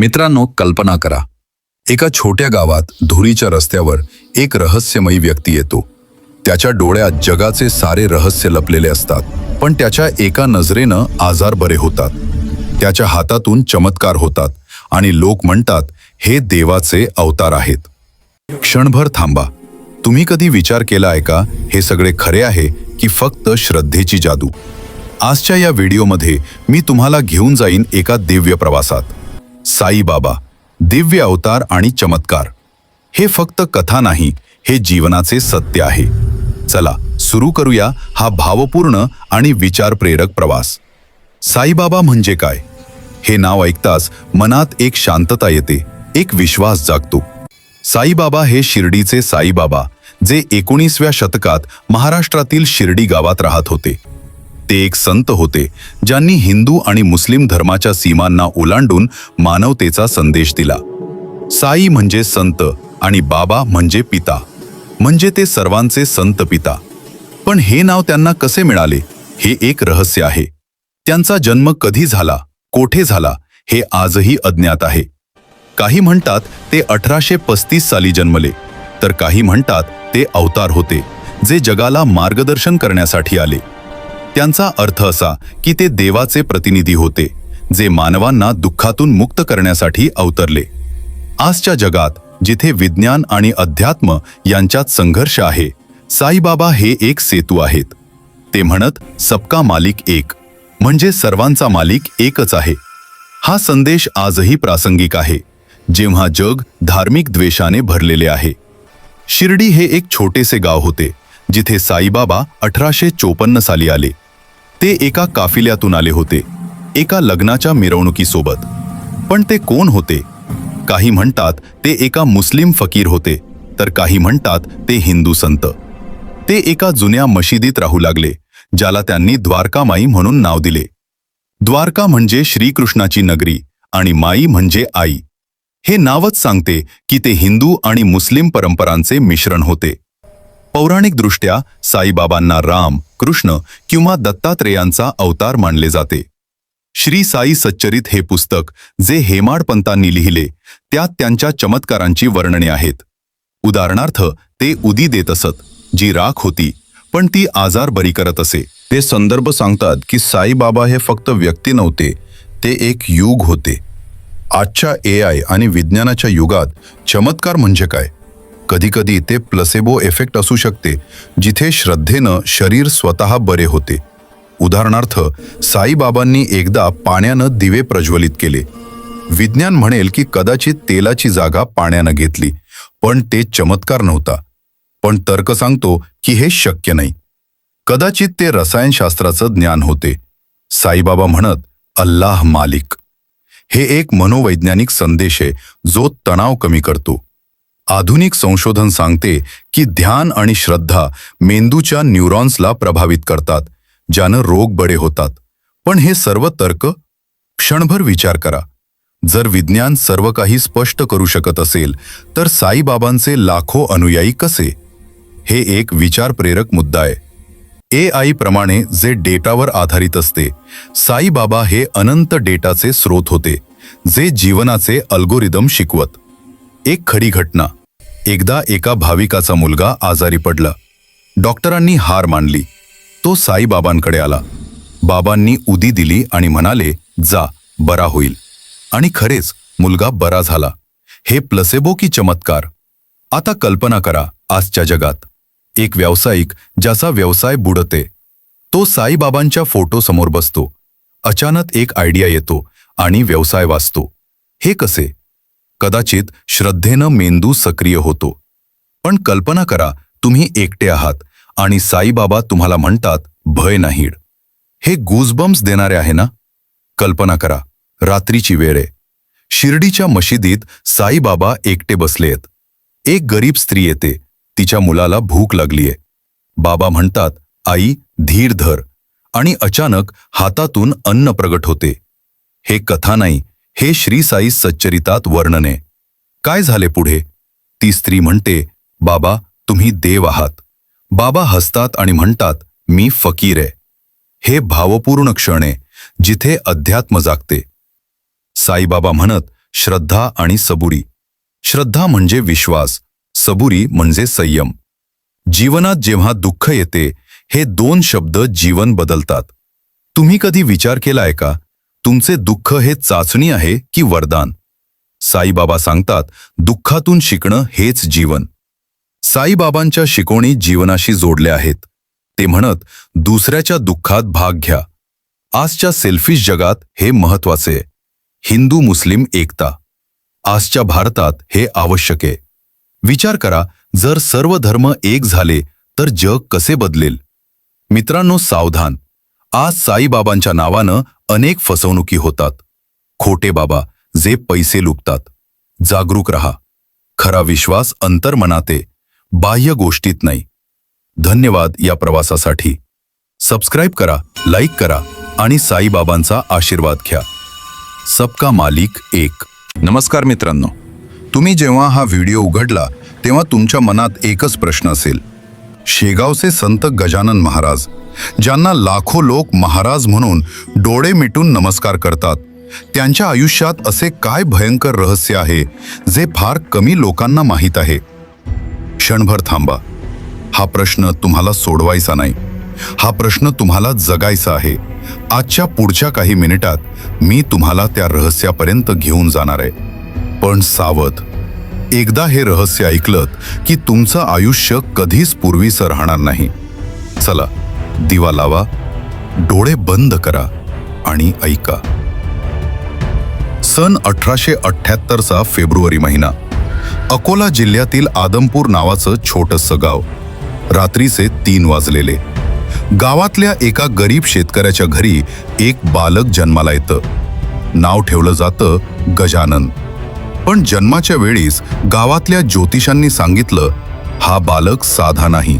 मित्रांनो कल्पना करा. एका छोट्या गावात धुरीच्या रस्त्यावर एक रहस्यमयी व्यक्ती येतो. त्याच्या डोळ्यात जगाचे सारे रहस्य लपलेले असतात पण त्याच्या एका नजरेनं आजार बरे होतात. त्याच्या हातातून चमत्कार होतात आणि लोक म्हणतात हे देवाचे अवतार आहेत. क्षणभर थांबा. तुम्ही कधी विचार केला आहे का हे सगळे खरे आहे की फक्त श्रद्धेची जादू? आजच्या या व्हिडिओमध्ये मी तुम्हाला घेऊन जाईन एका दिव्य प्रवासात. साईबाबा दिव्य अवतार आणि चमत्कार. हे फक्त कथा नाही हे जीवनाचे सत्य आहे. चला सुरू करूया हा भावपूर्ण आणि विचारप्रेरक प्रवास. साईबाबा म्हणजे काय? हे नाव ऐकताच मनात एक शांतता येते एक विश्वास जागतो. साईबाबा हे शिर्डीचे साईबाबा जे एकोणीसव्या शतकात महाराष्ट्रातील शिर्डी गावात राहत होते. ते एक संत होते ज्यांनी हिंदू आणि मुस्लिम धर्माच्या सीमांना ओलांडून मानवतेचा संदेश दिला. साई म्हणजे संत आणि बाबा म्हणजे पिता. म्हणजे ते सर्वांचे संत पिता. पण हे नाव त्यांना कसे मिळाले हे एक रहस्य आहे. त्यांचा जन्म कधी झाला कोठे झाला हे आजही अज्ञात आहे. काही म्हणतात ते अठराशे पस्तीस साली जन्मले तर काही म्हणतात ते अवतार होते जे जगाला मार्गदर्शन करण्यासाठी आले. त्यांचा अर्थ असा की ते देवाचे प्रतिनिधी होते जे मानवांना दुःखातून मुक्त करण्यासाठी अवतरले. आजच्या जगात जिथे विज्ञान आणि अध्यात्म यांच्यात संघर्ष आहे साईबाबा हे एक सेतू आहेत. ते म्हणत सबका मालिक एक म्हणजे सर्वांचा मालिक एकच आहे. हा संदेश आजही प्रासंगिक आहे जेव्हा जग धार्मिक द्वेषाने भरलेले आहे. शिर्डी हे एक छोटेसे गाव होते जिथे साईबाबा अठराशे चोपन्न साली आले. ते एका काफिल्यातून आले होते एका लग्नाच्या मिरवणुकीसोबत. पण ते कोण होते? काही म्हणतात ते एका मुस्लिम फकीर होते तर काही म्हणतात ते हिंदू संत. ते एका जुन्या मशिदीत राहू लागले ज्याला त्यांनी द्वारकामाई म्हणून नाव दिले. द्वारका म्हणजे श्रीकृष्णाची नगरी आणि माई म्हणजे आई. हे नावच सांगते की ते हिंदू आणि मुस्लिम परंपरांचे मिश्रण होते. पौराणिकदृष्ट्या साईबाबांना राम कृष्ण किंवा दत्तात्रेयांचा अवतार मानले जाते. श्री साई सच्चरित हे पुस्तक जे हेमाड पंतांनी लिहिले त्यात त्यांच्या चमत्कारांची वर्णने आहेत. उदाहरणार्थ ते उदी देत असत जी राख होती पण ती आजार बरी करत असे. ते संदर्भ सांगतात की साईबाबा हे फक्त व्यक्ती नव्हते ते एक युग होते. आजच्या ए आय आणि विज्ञानाच्या युगात चमत्कार म्हणजे काय? कधीकधी ते प्लसेबो इफेक्ट असू शकते जिथे श्रद्धेनं शरीर स्वतः बरे होते. उदाहरणार्थ साईबाबांनी एकदा पाण्यानं दिवे प्रज्वलित केले. विज्ञान म्हणेल की कदाचित तेलाची जागा पाण्यानं घेतली पण ते चमत्कार नव्हता. पण तर्क सांगतो की हे शक्य नाही. कदाचित ते रसायनशास्त्राचं ज्ञान होते. साईबाबा म्हणत अल्लाह मालिक. हे एक मनोवैज्ञानिक संदेश आहे जो तणाव कमी करतो. आधुनिक संशोधन सांगते की ध्यान आणि श्रद्धा मेंदूच्या न्यूरॉन्सला प्रभावित करतात ज्यानं रोग बडे होतात. पण हे सर्व तर्क? क्षणभर विचार करा. जर विज्ञान सर्व काही स्पष्ट करू शकत असेल तर साईबाबांचे लाखो अनुयायी कसे? हे एक विचारप्रेरक मुद्दा आहे. ए आय प्रमाणे जे डेटावर आधारित असते साईबाबा हे अनंत डेटाचे स्रोत होते जे जीवनाचे अल्गोरिदम शिकवत. एक खडी घटना. एकदा एका भाविकाचा मुलगा आजारी पडला. डॉक्टरांनी हार मानली. तो साईबाबांकडे आला. बाबांनी उदी दिली आणि म्हणाले जा बरा होईल. आणि खरेच मुलगा बरा झाला. हे प्लसेबो की चमत्कार? आता कल्पना करा आजच्या जगात. एक व्यावसायिक ज्याचा व्यवसाय बुडते. तो साईबाबांच्या फोटोसमोर बसतो. अचानक एक आयडिया येतो आणि व्यवसाय वाचतो. हे कसे? कदाचित श्रद्धेनं मेंदू सक्रिय होतो. पण कल्पना करा तुम्ही एकटे आहात आणि साईबाबा तुम्हाला म्हणतात भय नाहीड हे गुजबम्स देणारे आहे ना? कल्पना करा रात्रीची वेळ आहे. शिर्डीच्या मशिदीत साईबाबा एकटे बसलेत. एक गरीब स्त्री येते तिच्या मुलाला भूक लागलीये बाबा म्हणतात आई धीर धर. आणि अचानक हातातून अन्न प्रगट होते. हे कथा नाही हे श्री साई सच्चरितात वर्णने. काय झाले पुढे? ती स्त्री म्हणते बाबा तुम्ही देव आहात. बाबा हसतात आणि म्हणतात मी फकीर आहे. हे भावपूर्ण क्षणे जिथे अध्यात्म जागते. साईबाबा म्हणत श्रद्धा आणि सबुरी. श्रद्धा म्हणजे विश्वास सबुरी म्हणजे संयम. जीवनात जेव्हा दुःख येते हे दोन शब्द जीवन बदलतात. तुम्ही कधी विचार केलाय का? तुमचे दुःख हे चाचणी आहे की वरदान? साईबाबा सांगतात दुःखातून शिकणं हेच जीवन. साईबाबांच्या शिकवणी जीवनाशी जोडल्या आहेत. ते म्हणत दुसऱ्याच्या दुःखात भाग घ्या. आजच्या सेल्फिश जगात हे महत्त्वाचे हिंदू मुस्लिम एकता. आजच्या भारतात हे आवश्यक आहे. विचार करा जर सर्व धर्म एक झाले तर जग कसे बदलेल? मित्रांनो सावधान. आज साईबाबांच्या नावानं अनेक फसवणुकी होतात. खोटे बाबा जे पैसे लुटतात. जागरूक रहा. खरा विश्वास अंतर्मनाते. बाह्य गोष्टीत नाही. धन्यवाद या प्रवासासाठी. सबस्क्राईब करा लाईक करा आणि साईबाबांचा आशीर्वाद घ्या. सबका मालिक एक. नमस्कार मित्रांनो. तुम्ही जेव्हा हा व्हिडिओ उघडला तेव्हा तुमच्या मनात एकच प्रश्न असेल. शेगावचे संत गजानन महाराज ज्यांना लाखो लोक महाराज म्हणून डोळे मिटून नमस्कार करतात. त्यांच्या आयुष्यात असे काय भयंकर रहस्य आहे जे फार कमी लोकांना माहीत आहे? क्षणभर थांबा. हा प्रश्न तुम्हाला सोडवायचा नाही. हा प्रश्न तुम्हाला जगायचा आहे. आजच्या पुढच्या काही मिनिटात मी तुम्हाला त्या रहस्यापर्यंत घेऊन जाणार आहे. पण सावध. एकदा हे रहस्य ऐकलत की तुमचं आयुष्य कधीच पूर्वीचं राहणार नाही. चला दिवा लावा डोळे बंद करा आणि ऐका. सन अठराशे अठ्ठ्याहत्तरचा फेब्रुवारी महिना. अकोला जिल्ह्यातील आदमपूर नावाचं छोटंसं गाव. रात्रीचे तीन वाजलेले. गावातल्या एका गरीब शेतकऱ्याच्या घरी एक बालक जन्माला येतं. नाव ठेवलं जातं गजानन. पण जन्माच्या वेळीस गावातल्या ज्योतिषांनी सांगितलं हा बालक साधा नाही.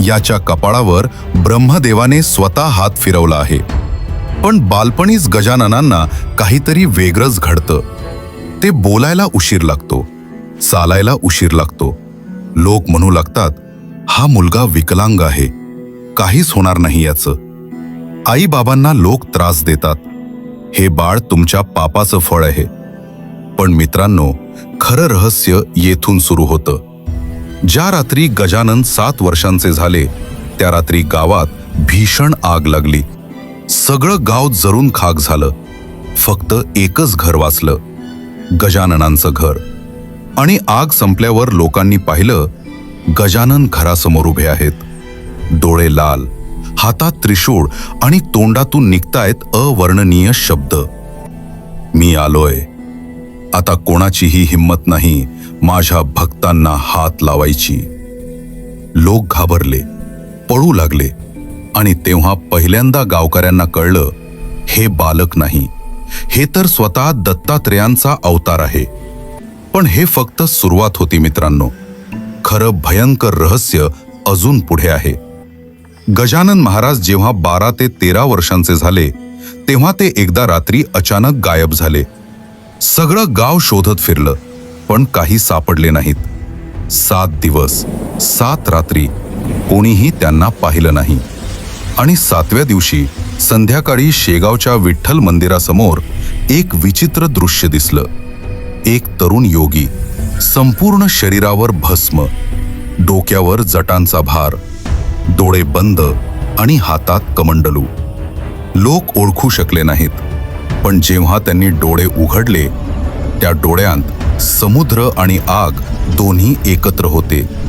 याच्या कपाळावर ब्रह्मदेवाने स्वतः हात फिरवला आहे. पण बालपणीच गजाननांना काहीतरी वेगळंच घडतं. ते बोलायला उशीर लागतो चालायला उशीर लागतो. लोक म्हणू लागतात हा मुलगा विकलांग आहे काहीच होणार नाही याचं. आईबाबांना लोक त्रास देतात. हे बाळ तुमच्या पापाचं फळ आहे. पण मित्रांनो खरं रहस्य येथून सुरू होतं. ज्या रात्री गजानन सात वर्षांचे झाले त्या रात्री गावात भीषण आग लागली. सगळं गाव जरून खाक झालं. फक्त एकच घर वाचलं. गजाननांचं घर. आणि आग संपल्यावर लोकांनी पाहिलं गजानन घरासमोर उभे आहेत. डोळे लाल हातात त्रिशूळ आणि तोंडातून निघतायत अवर्णनीय शब्द. मी आलोय. आता कोणाचीही हिंमत नाही माझ्या भक्तांना हात लावायची. लोक घाबरले. पळू लागले. आणि तेव्हा पहिल्यांदा गावकऱ्यांना कळलं हे बालक नाही. हे तर स्वतः दत्तात्रेयांचा अवतार आहे. पण हे फक्त सुरुवात होती मित्रांनो. खरं भयंकर रहस्य अजून पुढे आहे. गजानन महाराज जेव्हा बारा ते तेरा वर्षांचे झाले तेव्हा ते एकदा रात्री अचानक गायब झाले. सगळं गाव शोधत फिरलं पण काही सापडले नाहीत. सात दिवस सात रात्री कोणीही त्यांना पाहिलं नाही. आणि सातव्या दिवशी संध्याकाळी शेगावच्या विठ्ठल मंदिरासमोर एक विचित्र दृश्य दिसलं. एक तरुण योगी संपूर्ण शरीरावर भस्म डोक्यावर जटांचा भार डोळे बंद आणि हातात कमंडलू. लोक ओळखू शकले नाहीत पण जेव्हा त्यांनी डोळे उघडले त्या डोळ्यांत समुद्र आणि आग दोन्ही एकत्र होते.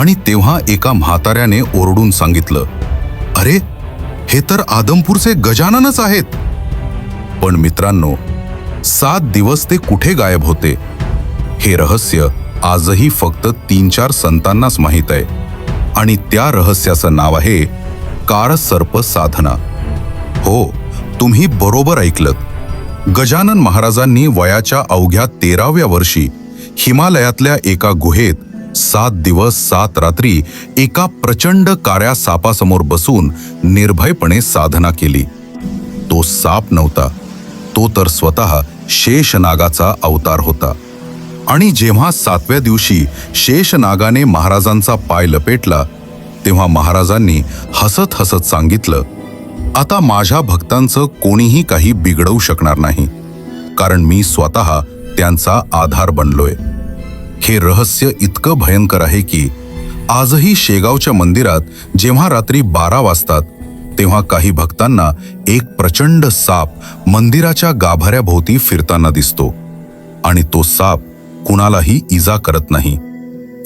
आणि तेव्हा एका म्हाताऱ्याने ओरडून सांगितलं अरे हे तर आदमपूरचे गजाननच आहेत. पण मित्रांनो सात दिवस ते कुठे गायब होते? हे रहस्य आजही फक्त तीन चार संतांनाच माहीत आहे. आणि त्या रहस्याचं नाव आहे कारसर्प साधना. हो तुम्ही बरोबर ऐकलत. गजानन महाराजांनी वयाच्या अवघ्या तेराव्या वर्षी हिमालयातल्या एका गुहेत सात दिवस सात रात्री एका प्रचंड काऱ्या सापासमोर बसून निर्भयपणे साधना केली. तो साप नव्हता. तो तर स्वतः शेषनागाचा अवतार होता. आणि जेव्हा सातव्या दिवशी शेषनागाने महाराजांचा पाय लपेटला तेव्हा महाराजांनी हसत हसत सांगितलं आता माझ्या भक्तांचं कोणीही काही बिघडवू शकणार नाही. कारण मी स्वतः त्यांचा आधार बनलोय. हे रहस्य इतकं भयंकर आहे की आजही शेगावच्या मंदिरात जेव्हा रात्री बारा वाजतात तेव्हा काही भक्तांना एक प्रचंड साप मंदिराच्या गाभाऱ्याभोवती फिरताना दिसतो. आणि तो साप कुणालाही इजा करत नाही.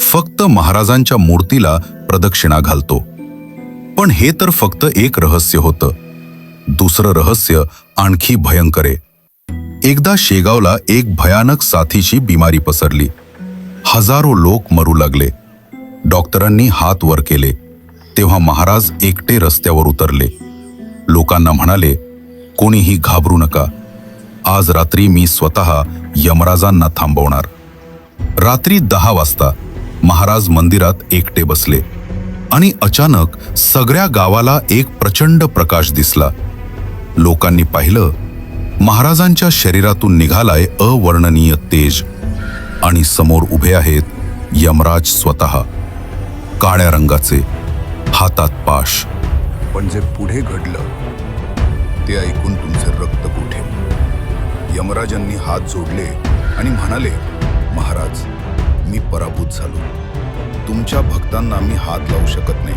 फक्त महाराजांच्या मूर्तीला प्रदक्षिणा घालतो. पण हे तर फक्त एक रहस्य होतं. दुसरं रहस्य आणखी भयंकर आहे. एकदा शेगावला एक भयानक साथीची बिमारी पसरली. हजारो लोक मरू लागले. डॉक्टरांनी हात वर केले. तेव्हा महाराज एकटे रस्त्यावर उतरले. लोकांना म्हणाले कोणीही घाबरू नका. आज रात्री मी स्वतः यमराजांना थांबवणार. रात्री दहा वाजता महाराज मंदिरात एकटे बसले आणि अचानक सगळ्या गावाला एक प्रचंड प्रकाश दिसला. लोकांनी पाहिलं महाराजांच्या शरीरातून निघालाय अवर्णनीय तेज. आणि समोर उभे आहेत यमराज स्वतः. काळ्या रंगाचे हातात पाश. पण जे पुढे घडलं ते ऐकून तुमचे रक्त कुठे यमराजांनी हात जोडले आणि म्हणाले महाराज मी पराभूत झालो. तुमच्या भक्तांना मी हात लावू शकत नाही.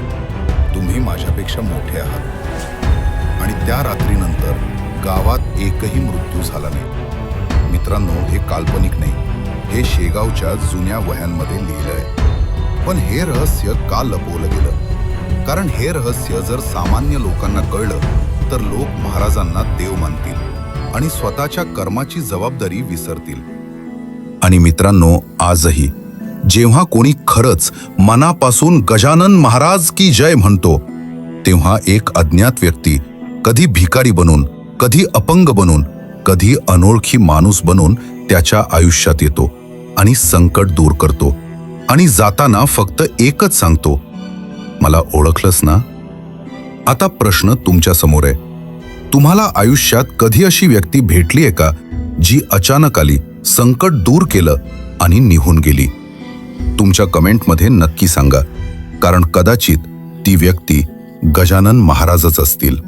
तुम्ही माझ्यापेक्षा मोठे आहात. आणि त्या रात्रीनंतर गावात एकही मृत्यू झाला नाही. मित्रांनो हे काल्पनिक नाही. हे शेगावच्या जुन्या वह्यांमध्ये लिहिलंय. पण हे रहस्य का लपवलं गेलं? कारण हे रहस्य जर सामान्य लोकांना कळलं तर लोक महाराजांना देव मानतील आणि स्वतःच्या कर्माची जबाबदारी विसरतील. आणि मित्रांनो आजही जेव्हा कोणी खरंच मनापासून गजानन महाराज की जय म्हणतो तेव्हा एक अज्ञात व्यक्ती कधी भिकारी बनून कधी अपंग बनून कधी अनोळखी माणूस बनून त्याच्या आयुष्यात येतो. आणि संकट दूर करतो आणि जाताना फक्त एकच सांगतो मला ओळखलंस ना? आता प्रश्न तुमच्यासमोर आहे. तुम्हाला आयुष्यात कधी अशी व्यक्ती भेटली आहे का जी अचानक आली संकट दूर केलं आणि निघून गेली? तुमच्या कमेंटमध्ये नक्की सांगा कारण कदाचित ती व्यक्ती गजानन महाराजच असतील.